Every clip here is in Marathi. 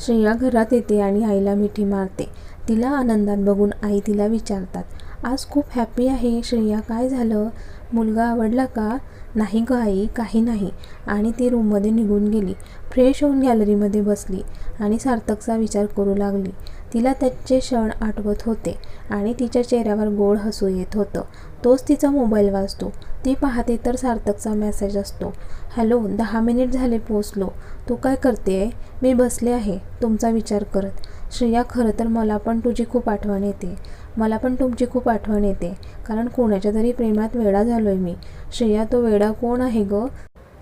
श्रेया घरात येते आणि आईला मिठी मारते. तिला आनंदात बघून आई तिला विचारतात आज खूप हॅपी आहे. श्रेया काय झालं? मुलगा आवडला का? नाही ग आई काही नाही. आणि ती रूममध्ये निघून गेली. फ्रेश होऊन गॅलरीमध्ये बसली आणि सार्थकचा विचार करू लागली. तिला त्याचे क्षण आठवत होते आणि तिच्या चेहऱ्यावर गोड हसू येत होतं. तोच तिचा मोबाईल वाजतो. ती पाहते तर सार्थकचा मेसेज असतो. हॅलो दहा मिनिट झाले पोचलो तू काय करते आहे मी बसले आहे. तुमचा विचार करत. श्रेया खरं तर मला पण तुझी खूप आठवण येते. मला पण तुमची खूप आठवण येते. कारण कोणाच्या तरी प्रेमात वेडा झालो आहे मी. श्रेया तो वेडा कोण आहे ग?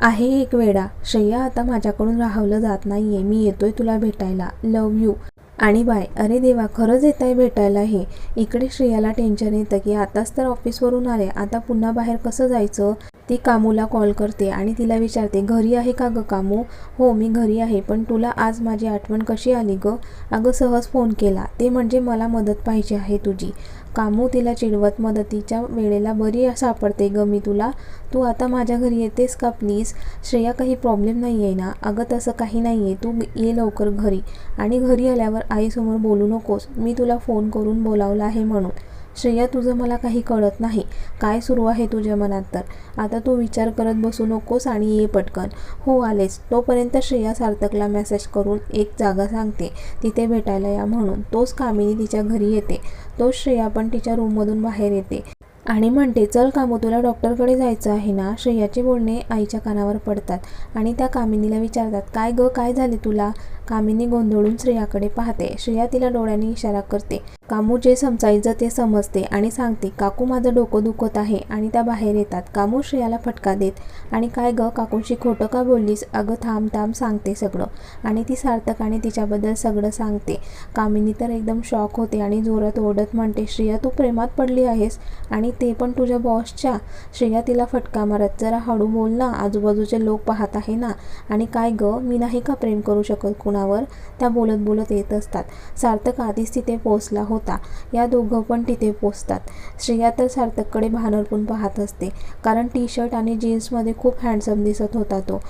आहे एक वेडा. श्रेया आता माझ्याकडून राहवलं जात नाही आहे मी येतोय तुला भेटायला. लव यू आणि बाय अरे देवा खरंच येत आहे भेटायला हे. इकडे श्रेयाला टेन्शन येतं की आताच तर ऑफिसवरून आले. आता पुन्हा बाहेर कसं जायचं? ती कामूला कॉल करते आणि तिला विचारते घरी आहे का गं कामू? हो मी घरी आहे पण तुला आज माझी आठवण कशी आली गं? अगं सहज फोन केला. ते म्हणजे मला मदत पाहिजे आहे तुझी. कामू तिला चिडवत मदतीच्या वेळेला बरी सापडते ग मी तुला. तू आता माझ्या घरी येतेस का प्लीज? श्रेया काही प्रॉब्लेम नाही आहे ना? अगं तसं काही नाही आहे तू ये लवकर घरी आणि घरी आल्यावर आईसमोर बोलू नकोस. मी तुला फोन करून बोलावला आहे म्हणून. श्रेया तुझं मला काही कळत नाही. काय सुरू आहे तुझ्या मनात तर? आता तू विचार करत बसू नकोस आणि ये पटकन. हो आलेस तोपर्यंत श्रेया सार्थकला मेसेज करून एक जागा सांगते. तिथे भेटायला या म्हणून. तोच कामिनी तिच्या घरी येते. तोच श्रेया पण तिच्या रूममधून बाहेर येते. आणि म्हणते चल कामू तुला डॉक्टरकडे जायचं आहे ना? श्रेयाचे बोलणे आईच्या कानावर पडतात आणि त्या कामिनीला विचारतात काय ग? काय झाले तुला? कामिनी गोंधळून श्रेयाकडे पाहते. श्रेया तिला डोळ्यांनी इशारा करते. कामू जे समजायचं ते समजते आणि सांगते काकू माझं डोकं दुखत आहे आणि त्या बाहेर येतात कामू श्रेयाला फटका देत आणि काय ग काकूंशी खोटं का बोललीस अगं थांब थांब सांगते सगळं. आणि ती सार्थक आणि तिच्याबद्दल सगळं सांगते. कामिनी तर एकदम शॉक होते आणि जोरात ओढत म्हणते श्रेया तू प्रेमात पडली आहेस आणि ते पण तुझ्या बॉसच्या श्रेया तिला फटका मारत जरा हळू बोल ना आजूबाजूचे लोक पाहत आहे ना? आणि काय ग मी नाही का प्रेम करू शकत? कुणा कुणावर त्या बोलत बोलत येत असतात. सार्थक आधीच तिथे पोचला होता. या दोघं पण तिथे पोचतात. श्रेया तर सार्थककडे भानरपून पाहत असते. कारण टी शर्ट आणि जीन्समध्ये खूप हँडसम दिसत होता तो.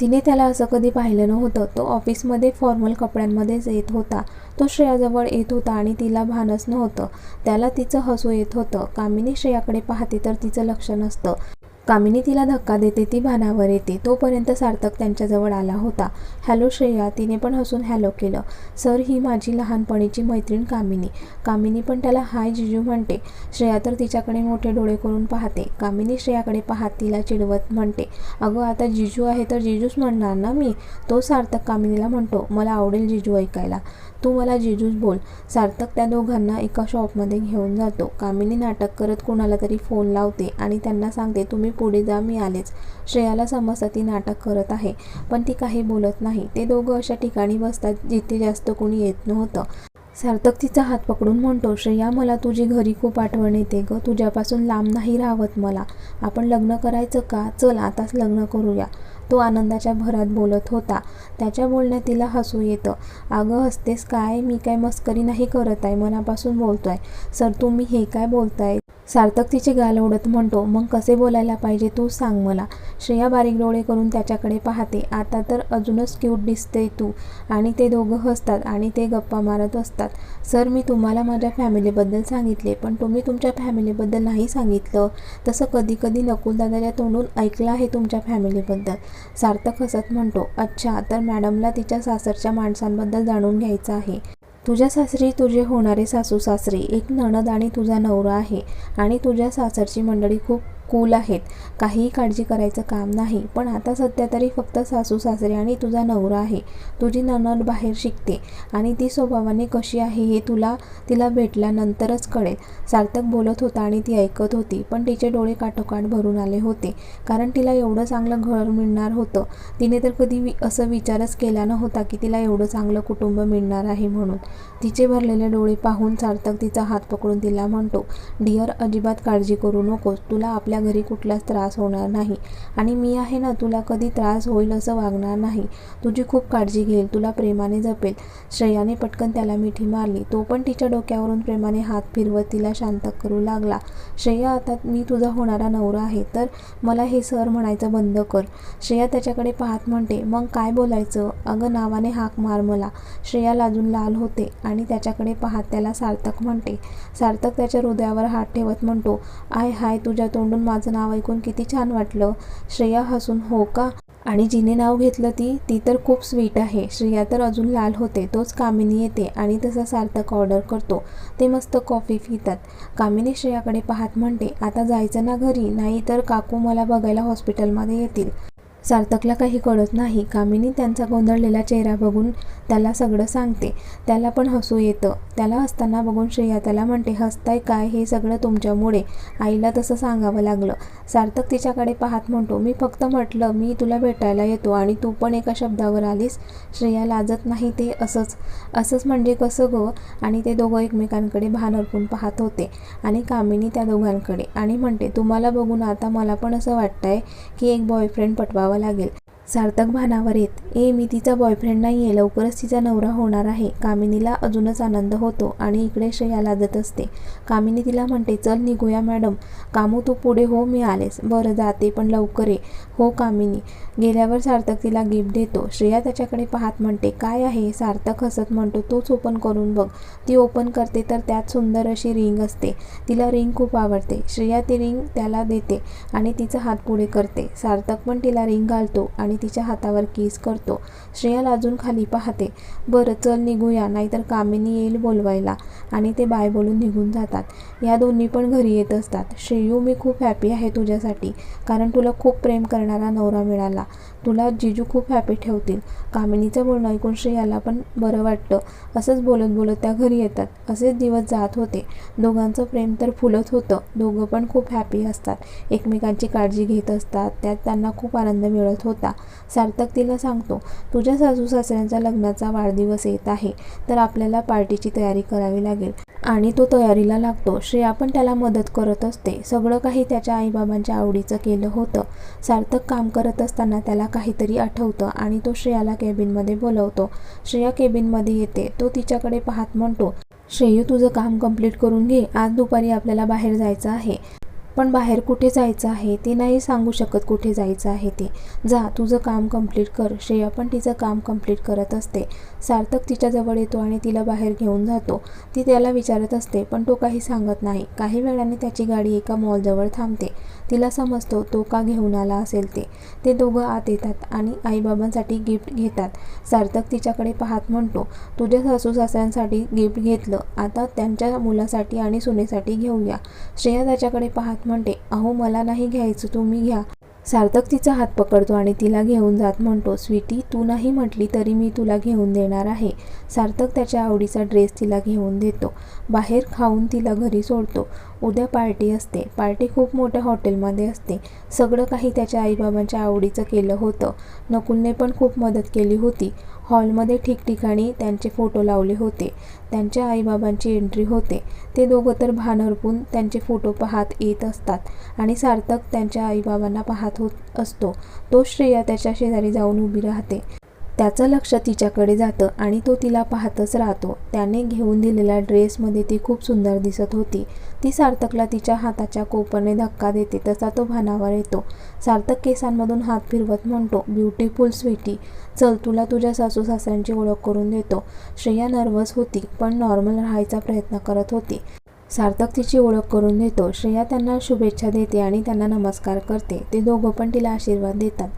तिने त्याला असं कधी पाहिलं नव्हतं. तो ऑफिसमध्ये फॉर्मल कपड्यांमध्येच येत होता. तो श्रेयाजवळ येत होता आणि तिला भानच नव्हतं. त्याला तिचं हसू येत होतं. कामिनी श्रेयाकडे पाहते तर तिचं लक्ष नसतं. कामिनी तिला धक्का देते ती भानावर येते. तोपर्यंत सार्थक त्यांच्याजवळ आला होता. हॅलो श्रेया तिने पण हसून हॅलो केलं. सर ही माझी लहानपणीची मैत्रीण कामिनी. कामिनी पण त्याला हाय जिजू म्हणते. श्रेया तर तिच्याकडे मोठे डोळे करून पाहते. कामिनी श्रेयाकडे पाहत तिला चिडवत म्हणते. अगं आता जिजू आहे तर जिजूच म्हणणार ना मी? तो सार्थक कामिनीला म्हणतो मला आवडेल जिजू ऐकायला. तू मला जिजूच बोल. सार्थक त्या दोघांना एका शॉपमध्ये घेऊन जातो. कामिनी नाटक करत कोणाला तरी फोन लावते आणि त्यांना सांगते तुम्ही पुढे जा मी आलेच. श्रेयाला समजतं ती नाटक करत आहे पण ती काही बोलत नाही. ते दोघं अशा ठिकाणी बसतात जिथे जास्त कोणी येत नव्हतं. सार्थक तिचा हात पकडून म्हणतो श्रेया मला तुझी घरी खूप आठवण येते ग. तुझ्यापासून लांब नाही राहत मला. आपण लग्न करायचं का? चल आताच लग्न करूया. तो आनंदाच्या भरात बोलत होता. त्याच्या बोलण्यात तिला हसू येतं. अगं हसतेस काय? मी काय मस्करी नाही करत आहे. मनापासून बोलतोय. सर तुम्ही हे काय बोलताय? सार्थक तिचे गाल ओढत म्हणतो मग कसे बोलायला पाहिजे तू सांग मला. श्रेया बारीक डोळे करून त्याच्याकडे पाहते. आता तर अजूनच क्यूट दिसते तू. आणि ते दोघं हसतात आणि ते गप्पा मारत असतात. सर मी तुम्हाला माझ्या फॅमिलीबद्दल सांगितले पण तुम्ही तुमच्या फॅमिलीबद्दल नाही सांगितलं. तसं कधी कधी नकुलदादाच्या तोंडून ऐकलं आहे तुमच्या फॅमिलीबद्दल. सार्थक हसत म्हणतो अच्छा तर मॅडमला तिच्या सासरच्या माणसांबद्दल जाणून घ्यायचं आहे. तुझ्या सासरी तुझे होणारे सासू सासरे. एक नणद आणि तुझा नवरा आहे. आणि तुझ्या सासरची मंडळी खूप कूल आहेत. काहीही काळजी करायचं काम नाही. पण आता सध्या तरी फक्त सासू सासरे आणि तुझा नवरा आहे. तुझी ननद बाहेर शिकते आणि ती स्वभावाने कशी आहे हे तुला तिला भेटल्यानंतरच कळेल. सार्थक बोलत होता आणि ती ऐकत होती पण तिचे डोळे काठोकाठ भरून आले होते. कारण तिला एवढं चांगलं घर मिळणार होतं. तिने तर कधी वि असं विचारच केला नव्हता की तिला एवढं चांगलं कुटुंब मिळणार आहे म्हणून. तिचे भरलेले डोळे पाहून सार्थक तिचा हात पकडून तिला म्हणतो डिअर अजिबात काळजी करू नकोस. तुला आपल्या आपल्या घरी कुठलाच त्रास होणार नाही. आणि मी आहे ना तुला कधी त्रास होईल असं वागणार नाही. तुझी खूप काळजी घेईल तुला प्रेमाने जपेल. श्रेयाने पटकन त्याला मिठी मारली. तो पण तिच्या डोक्यावरून प्रेमाने हात फिरवत तिला शांत करू लागला. श्रेया आता मी तुझा होणारा नवरा आहे तर मला हे सर म्हणायचं बंद कर. श्रेया त्याच्याकडे पाहत म्हणते मग काय बोलायचं? अगं नावाने हाक मार मला. श्रेया लाजून लाल होते आणि त्याच्याकडे पाहत त्याला सार्थक म्हणते. सार्थक त्याच्या हृदयावर हात ठेवत म्हणतो आय हाय तुझ्या तोंडून माझं नाव ऐकून किती छान वाटलं. श्रेया हसून हो का? आणि जिने नाव घेतलं ती ती तर खूप स्वीट आहे. श्रेया तर अजून लाल होते. तोच कामिनी येते आणि तसा सार्थक ऑर्डर करतो. ते मस्त कॉफी पितात. कामिनी श्रेयाकडे पाहत म्हणते आता जायचं ना घरी? नाही तर काकू मला बघायला हॉस्पिटलमध्ये येतील. सार्थकला काही कळत नाही. कामिनी त्यांचा गोंधळलेला चेहरा बघून त्याला सगळं सांगते. त्याला पण हसू येतं. त्याला हसताना बघून श्रेया त्याला म्हणते हसताय काय? हे सगळं तुमच्यामुळे. आईला तसं सांगावं लागलं. सार्थक तिच्याकडे पाहत म्हणतो मी फक्त म्हटलं मी तुला भेटायला येतो आणि तू पण एका शब्दावर आलीस. श्रेया लाजत नाही ते असंच. असंच म्हणजे कसं गं? आणि ते दोघं एकमेकांकडे भान अर्पून पाहत होते. आणि कामिनी त्या दोघांकडे आणि म्हणते तुम्हाला बघून आता मला पण असं वाटतंय की एक बॉयफ्रेंड पटवावा लागेल. सार्थक भानावर येत ए मी तिचा बॉयफ्रेंड नाही आहे लवकरच तिचा नवरा होणार आहे कामिनीला अजूनच आनंद होतो आणि इकडे श्रेया लाजत असते. कामिनी तिला म्हणते चल निघूया मॅडम. कामू तू पुढे हो मी आलेस बरं जाते पण लवकर ये. हो कामिनी. गेल्यावर सार्थक तिला गिफ्ट देतो. श्रेया त्याच्याकडे पाहत म्हणते काय आहे? सार्थक हसत म्हणतो तूच ओपन करून बघ. ती ओपन करते तर त्यात सुंदर अशी रिंग असते. तिला रिंग खूप आवडते. श्रेया ती रिंग त्याला देते आणि तिचा हात पुढे करते. सार्थक पण तिला रिंग घालतो आणि तिच्या हातावर किस करतो. श्रेया लाजून खाली पाहते. बरं चल निघूया नाहीतर कामिनी येईल बोलवायला. आणि ते बाय बोलून निघून जातात. या दोन्ही पण घरी येत असतात. श्रेयू मी खूप हॅपी आहे तुझ्यासाठी. कारण तुला खूप प्रेम करणारा नवरा मिळाला. तुला जिजू खूप हॅपी ठेवतील. कामिनीचं बोलणं ऐकून श्रेयाला पण बरं वाटतं. असंच बोलत बोलत त्या घरी येतात. असेच दिवस जात होते. दोघांचं प्रेम तर फुलत होतं. दोघं पण खूप हॅपी असतात. एकमेकांची काळजी घेत असतात. त्यात त्यांना खूप आनंद मिळत होता. सार्थक तिला सांगतो तुझ्या सासू सासऱ्यांचा लग्नाचा वाढदिवस येत आहे तर आपल्याला पार्टीची तयारी करावी लागेल आणि तो तयारीला लागतो. श्रेया पण त्याला मदत करत असते. सगळं काही त्याच्या आईबाबांच्या आवडीचं केलं होतं. सार्थक काम करत असताना त्याला काहीतरी आठवतं आणि तो श्रेयाला केबिनमध्ये बोलवतो. श्रेया केबिनमध्ये येते. तो तिच्याकडे पाहत म्हणतो श्रेयू तुझं काम कंप्लीट करून घे. आज दुपारी आपल्याला बाहेर जायचं आहे. पण बाहेर कुठे जायचं आहे ते नाही सांगू शकत कुठे जायचं आहे ते. जा तुझं काम कंप्लीट कर. श्रेया पण तिचं काम कंप्लीट करत असते. सार्थक तिच्याजवळ येतो आणि तिला बाहेर घेऊन जातो. ती त्याला विचारत असते पण तो काही सांगत नाही. काही वेळाने त्याची गाडी एका मॉलजवळ थांबते. तिला समजतो तो का घेऊन आला असेल ते. ते दोघं आत येतात आणि आईबाबांसाठी गिफ्ट घेतात. सार्थक तिच्याकडे पाहत म्हणतो तुझ्या सासू सासऱ्यांसाठी गिफ्ट घेतलं. आता त्यांच्या मुलासाठी आणि सुनेसाठी घेऊया श्रेया त्याच्याकडे पाहत म्हणते अहो मला नाही घ्यायचं तुम्ही घ्या. सार्थक तिचा हात पकडतो आणि तिला घेऊन जात म्हणतो स्वीटी तू नाही म्हटली तरी मी तुला घेऊन देणार आहे. सार्थक त्याच्या आवडीचा ड्रेस तिला घेऊन देतो. बाहेर खाऊन तिला घरी सोडतो. उद्या पार्टी असते. पार्टी खूप मोठ्या हॉटेलमध्ये असते. सगळं काही त्याच्या आईबाबांच्या आवडीचं केलं होतं. नकुलने पण खूप मदत केली होती. हॉलमध्ये ठिकठिकाणी त्यांचे फोटो लावले होते. त्यांच्या आईबाबांची एंट्री होते. ते दोघं तर भान हरपून त्यांचे फोटो पाहत येत असतात आणि सार्थक त्यांच्या आईबाबांना पाहत होत असतो. तो श्रेया त्याच्या शेजारी जाऊन उभी राहते. त्याचं लक्ष तिच्याकडे जातं आणि तो तिला पाहतच राहतो. त्याने घेऊन दिलेल्या ड्रेसमध्ये ती खूप सुंदर दिसत होती. ती सार्थकला तिच्या हाताच्या कोपरने धक्का देते तसा तो भानावर येतो. सार्थक केसांमधून हात फिरवत म्हणतो ब्युटिफुल स्वीटी चल तुला तुझ्या सासू सासऱ्यांची ओळख करून देतो. श्रेया नर्वस होती पण नॉर्मल राहायचा प्रयत्न करत होती. सार्थक तिची ओळख करून देतो. श्रेया त्यांना शुभेच्छा देते आणि त्यांना नमस्कार करते. ते दोघं पण तिला आशीर्वाद देतात.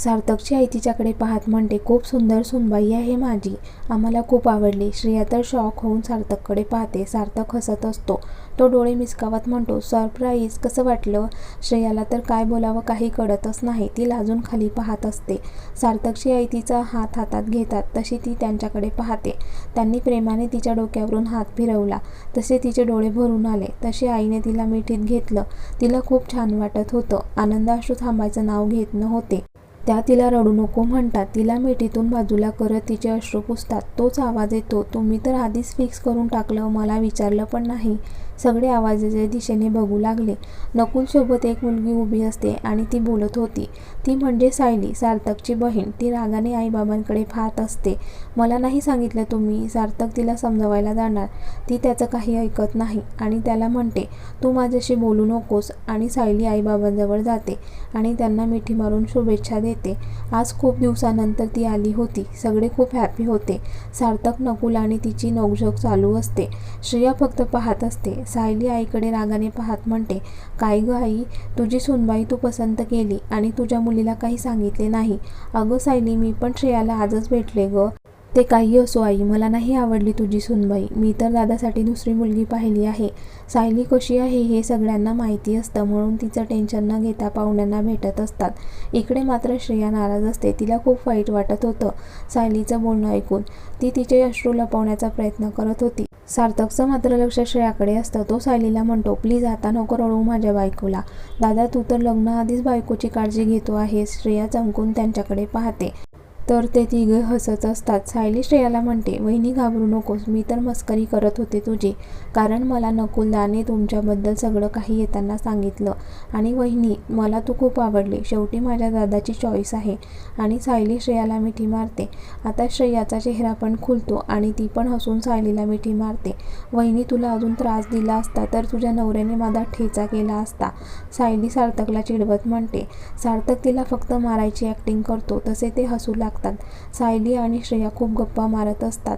सार्थकची आई तिच्याकडे पाहत म्हणते खूप सुंदर सुनबाई आहे माझी. आम्हाला खूप आवडली. श्रेया तर शॉक होऊन सार्थककडे पाहते. सार्थक हसत असतो. तो डोळे मिसकावत म्हणतो सरप्राईज कसं वाटलं? श्रेयाला तर काय बोलावं काही कळतच नाही. ती लाजून खाली पाहत असते. सार्थकची आई तिचा हात हातात घेतात. तशी ती त्यांच्याकडे पाहते. त्यांनी प्रेमाने तिच्या डोक्यावरून हात फिरवला. तसे तिचे डोळे भरून आले. तसे आईने तिला मिठीत घेतलं. तिला खूप छान वाटत होतं. आनंदाश्रू थांबायचं नाव घेत नव्हते. त्या तिला रडू नको म्हणतात. तिला मिठीतून बाजूला करत तिचे अश्रू पुसतात. तोच आवाज येतो. तुम्ही तर आधीच फिक्स करून टाकलं. मला विचारलं पण नाही. सगळे आवाजाच्या दिशेने बघू लागले. नकुलसोबत एक मुलगी उभी असते आणि ती बोलत होती. ती म्हणजे सायली सार्थकची बहीण. ती रागाने आईबाबांकडे पाहत असते. मला नाही सांगितलं तुम्ही सार्थक तिला समजवायला जाणार. ती त्याचं काही ऐकत नाही आणि त्याला म्हणते तू माझ्याशी बोलू नकोस आणि सायली आईबाबांजवळ जाते आणि त्यांना मिठी मारून शुभेच्छा देते. आज खूप दिवसानंतर ती आली होती. सगळे खूप हॅपी होते. सार्थक नकुल आणि तिची नोकझोक चालू असते. श्रेया फक्त पाहत असते. सायली आईकडे रागाने पाहत म्हणते काय ग आई तुझी सुनबाई तू पसंत केली आणि तुझ्या मुलीला काही सांगितले नाही. अगं सायली मी पण श्रेयाला आजच भेटले ग. ते काही असो आई मला नाही आवडली तुझी सुनबाई. मी तर दादासाठी दुसरी मुलगी पाहिली आहे. सायली कशी आहे हे सगळ्यांना माहिती असतं म्हणून तिचं टेन्शन न घेता पाहुण्यांना भेटत असतात. इकडे मात्र श्रेया नाराज असते तिला खूप वाईट वाटत होतं सायलीचं बोलणं ऐकून. ती तिचे अश्रू लपवण्याचा प्रयत्न करत होती. सार्थकचं मात्र लक्ष श्रेयाकडे असतं. तो सायलीला म्हणतो प्लीज आता नको रडू माझ्या बायकोला. दादा तू तर लग्नाआधीच बायकोची काळजी घेतो आहेस श्रेया चमकून त्यांच्याकडे पाहते. तर ते तिघे हसत असतात. सायली श्रेयाला म्हणते वहिनी घाबरू नकोस. मी तर मस्करी करत होते तुझी. कारण मला नकुलदाने तुमच्याबद्दल सगळं काही येताना सांगितलं. आणि वहिनी मला तू खूप आवडली. शेवटी माझ्या दादाची चॉईस आहे. आणि सायली श्रेयाला मिठी मारते. आता श्रेयाचा चेहरा पण खुलतो आणि ती पण हसून सायलीला मिठी मारते. वहिनी तुला अजून त्रास दिला असता तर तुझ्या नवऱ्याने माझा ठेचा केला असता. सायली सार्थकला चिडवत म्हणते. सार्थक तिला फक्त मारायची ॲक्टिंग करतो. तसे ते हसू लागतात सायली आणि श्रेया खूप गप्पा मारत असतात.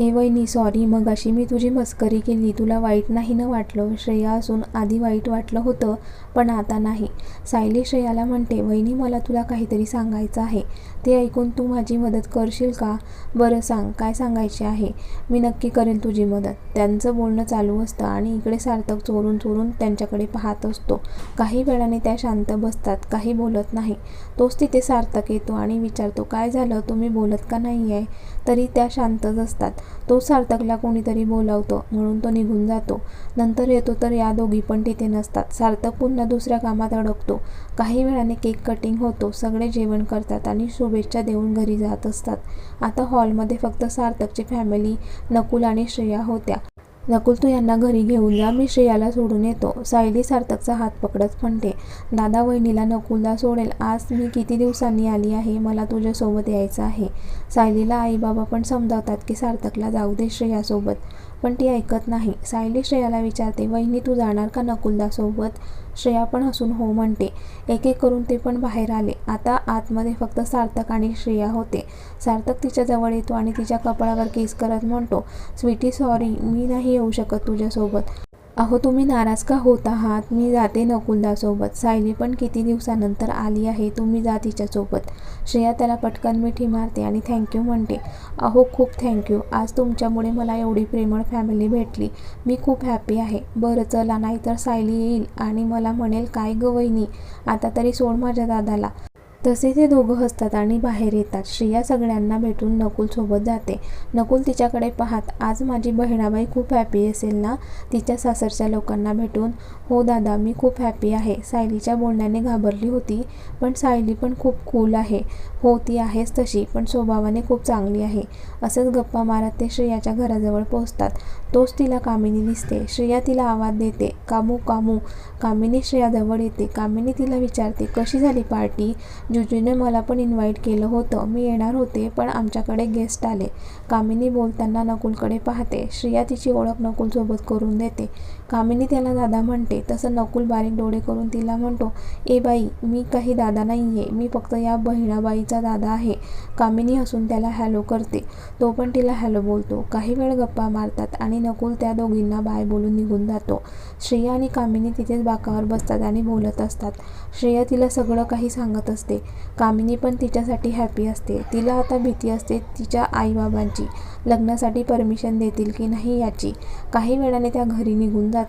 ए वहिनी सॉरी मग अशी मी तुझी मस्करी केली. तुला वाईट नाही ना वाटलं श्रेया असून आधी वाईट वाटलं होतं पण आता नाही. सायली श्रेयाला म्हणते वहिनी मला तुला काहीतरी सांगायचं आहे. ते ऐकून तू माझी मदत करशील का? बरं सांग काय सांगायचे आहे? मी नक्की करेन तुझी मदत. त्यांचं बोलणं चालू असतं आणि इकडे सार्थक चोरून चोरून त्यांच्याकडे पाहत असतो. काही वेळाने त्या शांत बसतात काही बोलत नाही. तोच तिथे सार्थक येतो आणि विचारतो काय झालं? तुम्ही बोलत का नाही आहे तरी त्या शांतच असतात. तो सार्थकला कोणीतरी बोलावतो म्हणून तो निघून जातो. नंतर येतो तर या दोघी पण तिथे नसतात. सार्थक पुन्हा दुसऱ्या कामात अडकतो. काही वेळाने केक कटिंग होतो सगळे जेवण करतात आणि शुभेच्छा देऊन घरी जात असतात. आता हॉलमध्ये फक्त सार्थकची फॅमिली नकुल आणि श्रेया होत्या. नकुल तू यांना घरी घेऊन जा मी श्रेयाला सोडून येतो. सायली सार्थकचा हात पकडत म्हणते दादा वहिनीला नकुलला सोडेल. आज मी किती दिवसांनी आली आहे? मला तुझ्यासोबत यायचं आहे. सायलीला आई बाबा पण समजावतात की सार्थकला जाऊ दे श्रेयासोबत पण ती ऐकत नाही. सायली श्रेयाला विचारते वहिनी तू जाणार का नकुलदासोबत श्रेया पण हसून हो म्हणते. एक एक करून ते पण बाहेर आले. आता आतमध्ये फक्त सार्थक आणि श्रेया होते. सार्थक तिच्या जवळ येतो आणि तिच्या कपाळावर केस करत म्हणतो स्वीटी सॉरी मी नाही येऊ शकत तुझ्यासोबत. अहो तुम्ही नाराज का होत आहात? मी जाते नकुलदासोबत सायली पण किती दिवसानंतर आली आहे तुम्ही जा तिच्यासोबत. श्रेया त्याला पटकन मिठी मारते आणि थँक्यू म्हणते. अहो खूप थँक्यू आज तुमच्यामुळे मला एवढी प्रेमळ फॅमिली भेटली. मी खूप हॅपी आहे. बरं चला. नाहीतर सायली येईल आणि मला म्हणेल काय गवईनी आता तरी सोड माझ्या दादाला. तसे ते दोघं हसतात आणि बाहेर येतात. श्रेया सगळ्यांना भेटून नकुलसोबत जाते. नकुल तिच्याकडे पाहत आज माझी बहिणाबाई खूप हॅपी असेल ना? तिच्या सासरच्या लोकांना भेटून? हो दादा मी खूप हॅपी आहे. सायलीच्या बोलण्याने घाबरली होती पण सायली पण खूप कूल आहे. हो ती आहेच तशी पण स्वभावाने खूप चांगली आहे. असंच गप्पा मारत ते श्रेयाच्या घराजवळ पोहोचतात. तोच तिला कामिनी दिसते. श्रेया तिला आवाज देते. कामू कामू. कामिनी श्रेयाजवळ येते. कामिनी तिला विचारते कशी झाली पार्टी? जुजूने मला पण इन्व्हाइट केलं होतं. मी येणार होते पण आमच्याकडे गेस्ट आले. कामिनी बोलताना नकुलकडे पाहते. श्रेया तिची ओळख नकुलसोबत करून देते. कामिनी त्याला दादा म्हणते तसं नकुल बारीक डोळे करून तिला म्हणतो ए बाई मी काही दादा नाही आहे मी फक्त या बहिणाबाईचा दादा आहे. कामिनी हसून त्याला हॅलो करते. तो पण तिला हॅलो बोलतो. काही वेळ गप्पा मारतात आणि नकुल त्या दोघींना बाय बोलून निघून जातो. श्रेया आणि कामिनी तिथेच बाकावर बसतात आणि बोलत असतात. श्रेया तिला सगळं काही सांगत असते. कामिनी पण तिच्यासाठी हॅपी असते. तिला आता भीती असते तिच्या आईबाबांची. लग्नासाठी परमिशन देतील की नाही याची. काही वेळाने त्या घरी निघून जातात.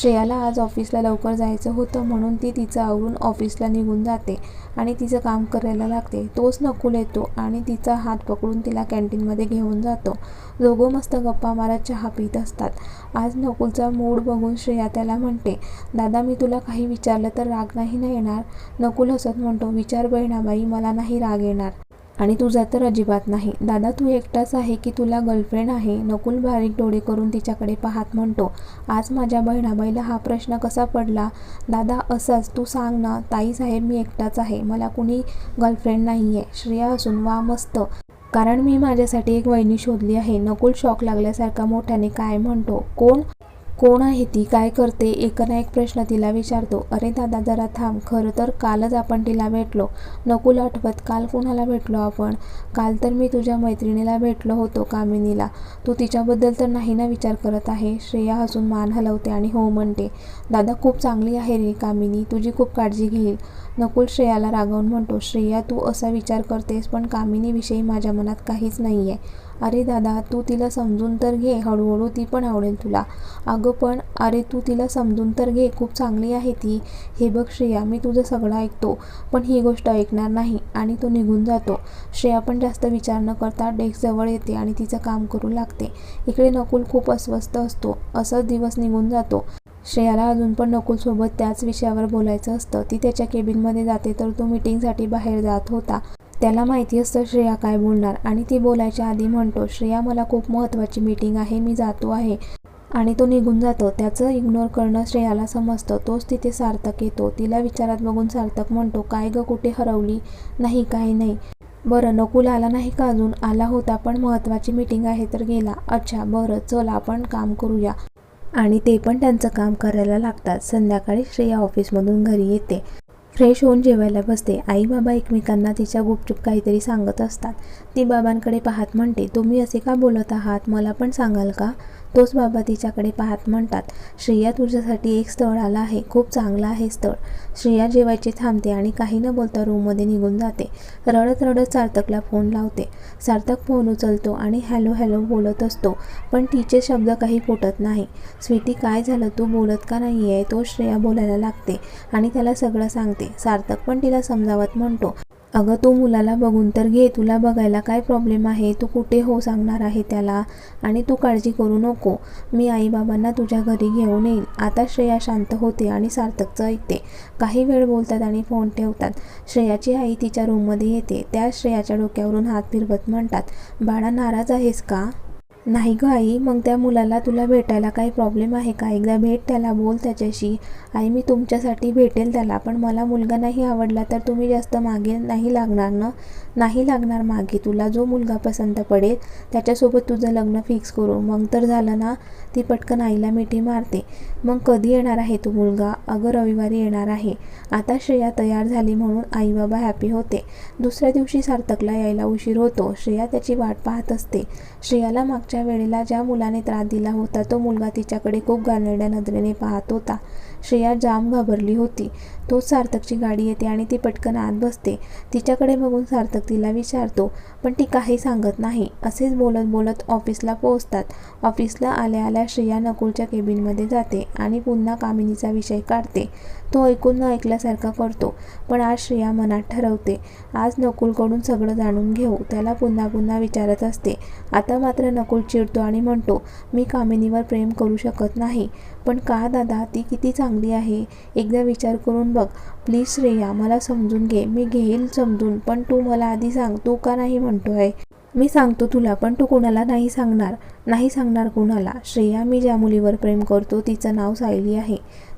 श्रेयाला आज ऑफिसला लवकर जायचं होतं म्हणून ती तिचं आवरून ऑफिसला निघून जाते आणि तिचं काम करायला लागते. तोच नकुल येतो आणि तिचा हात पकडून तिला कॅन्टीनमध्ये घेऊन जातो. दोघं मस्त गप्पा मारत चहा पित असतात. आज नकुलचा मूड बघून श्रेया त्याला म्हणते दादा मी तुला काही विचारलं तर राग नाही ना येणार? नकुल हसत म्हणतो विचार बहिणाबाई मला नाही राग येणार. आणि तुझा तर अजिबात नाही. दादा तू एकटाच आहे की तुला गर्लफ्रेंड आहे? नकुल बारीक डोळे करून तिच्याकडे पाहत म्हणतो आज माझ्या बहिणाबाईला हा प्रश्न कसा पडला? दादा असंच. तू सांग ना. ताई साहेब मी एकटाच आहे. मला कुणी गर्लफ्रेंड नाही आहे श्रेया असून वा मस्त. कारण मी माझ्यासाठी एक वहिनी शोधली आहे. नकुल शॉक लागल्यासारखा मोठ्याने काय म्हणतो? कोण? कोण आहे ती काय करते एक ना एक प्रश्न तिला विचारतो. अरे दादा जरा थांब खरं तर कालच आपण तिला भेटलो. नकुल आठवत काल कुणाला भेटलो आपण? काल तर मी तुझ्या मैत्रिणीला भेटलो होतो कामिनीला. तू तिच्याबद्दल तर नाही ना विचार करत आहे? श्रेया हसून मान हलवते आणि हो म्हणते. दादा खूप चांगली आहे रे कामिनी तुझी खूप काळजी घेईल. नकुल श्रेयाला रागावून म्हणतो श्रेया तू असा विचार करतेस पण कामिनीविषयी माझ्या मनात काहीच नाही आहे अरे दादा तू तिला समजून तर घे हळूहळू ती पण आवडेल तुला. अगं पण अरे तू तिला समजून तर घे खूप चांगली आहे ती. हे बघ श्रेया मी तुझं सगळं ऐकतो पण ही गोष्ट ऐकणार नाही आणि तो निघून जातो. श्रेया पण जास्त विचार न करता डेस्कजवळ येते आणि तिचं काम करू लागते. इकडे नकुल खूप अस्वस्थ असतो. असंच दिवस निघून जातो. श्रेयाला अजून पण नकुलसोबत त्याच विषयावर बोलायचं असतं. ती त्याच्या केबिनमध्ये जाते तर तो मीटिंगसाठी बाहेर जात होता. त्याला माहिती असतं श्रेया काय बोलणार आणि ती बोलायच्या आधी म्हणतो श्रेया मला खूप महत्त्वाची मीटिंग आहे मी जातो आहे. आणि तो निघून जातो. त्याचं इग्नोर करणं श्रेयाला समजतं. तोच तिथे सार्थक येतो. तिला विचारात बघून सार्थक म्हणतो काय ग कुठे हरवली? नाही काय नाही. बरं नकुल आला नाही का अजून? आला होता पण महत्त्वाची मीटिंग आहे तर गेला. अच्छा बरं चल आपण काम करूया. आणि ते पण त्यांचं काम करायला लागतात. संध्याकाळी श्रेया ऑफिसमधून घरी येते. फ्रेश होऊन जेवायला बसते. आई बाबा एकमेकांना तिच्या गुपचूप काहीतरी सांगत असतात. ती बाबांकडे पाहत म्हणते तुम्ही असे का बोलत आहात? मला पण सांगाल का? तोच बाबा तिच्याकडे पाहत म्हणतात श्रेया तुझ्यासाठी एक स्थळ आलं आहे खूप चांगलं आहे स्थळ. श्रेया जेवायची थांबते आणि काही न बोलता रूममध्ये निघून जाते. रडत रडत सार्थकला फोन लावते. सार्थक फोन उचलतो आणि हॅलो हॅलो बोलत असतो पण तिचे शब्द काही फुटत नाही. स्वीटी काय झालं? तू बोलत का नाही आहे तो श्रेया बोलायला लागते आणि त्याला सगळं सांगते. सार्थक पण तिला समजावत म्हणतो अगं तू मुलाला बघून तर घे. तुला बघायला काय प्रॉब्लेम आहे? तू कुठे हो सांगणार आहे त्याला? आणि तू काळजी करू नको. मी आईबाबांना तुझ्या घरी घेऊन येईल. आता श्रेया शांत होते आणि सार्थकचं ऐकते. काही वेळ बोलतात आणि फोन ठेवतात. श्रेयाची आई तिच्या रूममध्ये येते. त्या श्रेयाच्या डोक्यावरून हात फिरवत म्हणतात बाळा नाराज आहेस का? नाही ग आई मग त्या मुलाला तुला भेटायला काही प्रॉब्लेम आहे का? एकदा भेट त्याला बोल त्याच्याशी. आई मी तुमच्यासाठी भेटेल त्याला पण मला मुलगा नाही आवडला तर तुम्ही जास्त मागे नाही लागणार ना? नाही लागणार मागे. तुला जो मुलगा पसंत पडेल त्याच्यासोबत तुझं लग्न फिक्स करू. मग तर झालं ना? ती पटकन आईला मिठी मारते. मग कधी येणार आहे तो मुलगा? अगं रविवारी येणार आहे. आता श्रेया तयार झाली म्हणून आई बाबा हॅपी होते. दुसऱ्या दिवशी सार्थकला यायला उशीर होतो. श्रेया त्याची वाट पाहत असते. श्रेयाला मागच्या वेळेला ज्या मुलाने त्रास दिला होता तो मुलगा तिच्याकडे खूप गारण्याच्या नजरेने पाहत होता. श्रेया जाम घाबरली होती. तोच सार्थकची गाडी येते आणि ती पटकन आत बसते. तिच्याकडे बघून सार्थक तिला विचारतो पण ती काही सांगत नाही. असेच बोलत बोलत ऑफिसला पोहोचतात. ऑफिसला आल्या आल्या श्रेया नकुलच्या केबिनमध्ये जाते आणि पुन्हा कामिनीचा विषय काढते. तो ऐकून न ऐकल्यासारखा करतो पण आज श्रेया मनात ठरवते. आज नकुलकडून सगळं जाणून घेऊ. त्याला पुन्हा पुन्हा विचारत असते. आता मात्र नकुल चिडतो आणि म्हणतो मी कामिनीवर प्रेम करू शकत नाही. पण का दादा ती किती चांगली आहे? एकदा विचार करून बघ. प्लीज श्रेया मला समजून घे. मी घेईल समजून पण तू मला आधी सांग तू का नाही म्हणतो आहे मी सांगतो तुला पण तू कोणाला नाही सांगणार? नाही सांगणार कोणाला? श्रेया मी ज्या मुलीवर प्रेम करतो तिचं नाव सायली आहे.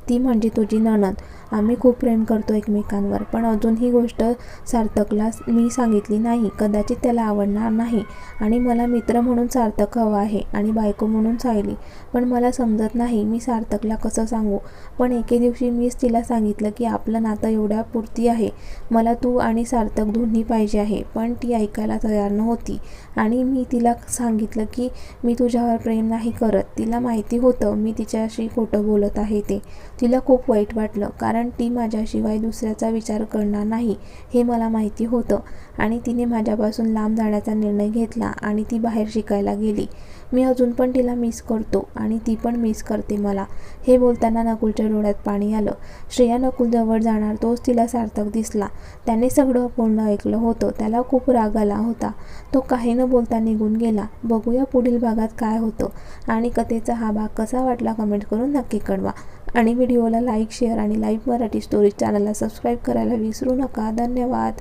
ती म्हणजे तुझी नणद. आम्ही खूप प्रेम करतो एकमेकांवर पण अजून ही गोष्ट सार्थकला मी सांगितली नाही कदाचित त्याला आवडणार नाही. आणि मला मित्र म्हणून सार्थक हवा आहे आणि बायको म्हणून सायली. पण मला समजत नाही मी सार्थकला कसं सांगू. पण एके दिवशी मीच तिला सांगितलं की आपलं नातं एवढ्या पुरती आहे. मला तू आणि सार्थक दोन्ही पाहिजे आहे. पण ती ऐकायला तयार नव्हती. आणि मी तिला सांगितलं की मी तुझ्यावर प्रेम नाही करत. तिला माहिती होतं मी तिच्याशी खोटं बोलत आहे ते. तिला खूप वाईट वाटलं. कारण कारण ती माझ्याशिवाय दुसऱ्याचा विचार करणार नाही हे मला माहिती होतं. आणि तिने माझ्यापासून लांब जाण्याचा निर्णय घेतला आणि ती बाहेर शिकायला गेली. मी अजून पण तिला मिस करतो आणि ती पण मिस करते मला. हे बोलताना नकुलच्या डोळ्यात पाणी आलं. श्रेया नकुलजवळ जाणार तोच तिला सार्थक दिसला. त्याने सगळं पूर्ण ऐकलं होतं. त्याला खूप राग आला होता. तो काही न बोलता निघून गेला. बघूया पुढील भागात काय होतं. आणि कथेचा हा भाग कसा वाटला कमेंट करून नक्की कळवा. आणि व्हिडिओला लाईक शेअर आणि लाईव्ह मराठी स्टोरीज चॅनलला सबस्क्राईब करायला विसरू नका. धन्यवाद.